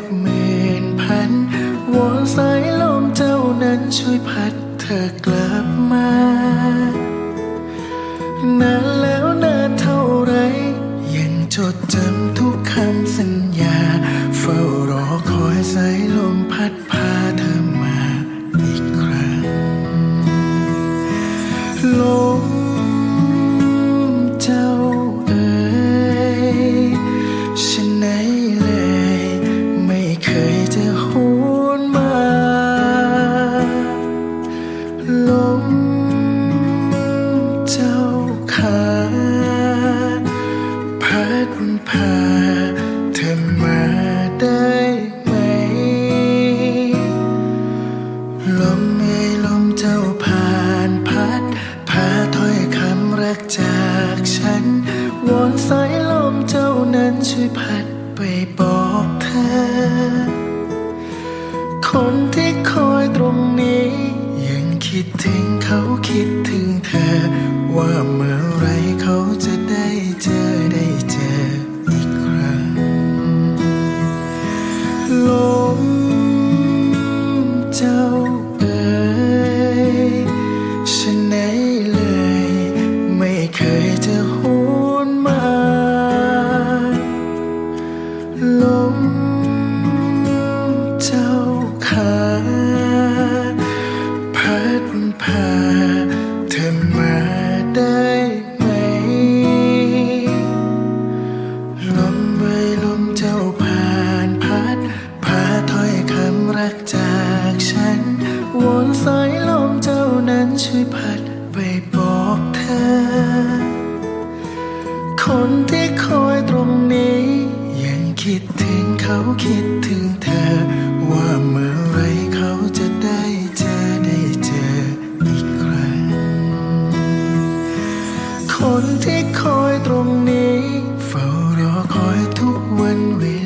บหมื่นพันวอนสายลมเจ้านั้นช่วยพัดเธอกลับมานานแล้วนานเท่าไร ยังจดจำทุกคำสัญญา เฝ้ารอคอยสายลมพัดพาเธอมาอีกครั้งลม มเอ่ยลมเจ้าผ่านพัดพาถ้อยคำรักจากฉัน วอนสายลมเจ้านั้นช่วยพัดไปบอกเธอ คนที่คอยตรงนี้ ยังคิดถึงเขาคิดถึงเธอว่าเมื่ คนที่คอยตรงนี้ ยังคิดถึงเขาคิดถึงเธอ ว่าเมื่อไรเขาจะได้เจอได้เจออีกครั้ง คนที่คอยตรงนี้ เฝ้ารอคอยทุกวันเวลา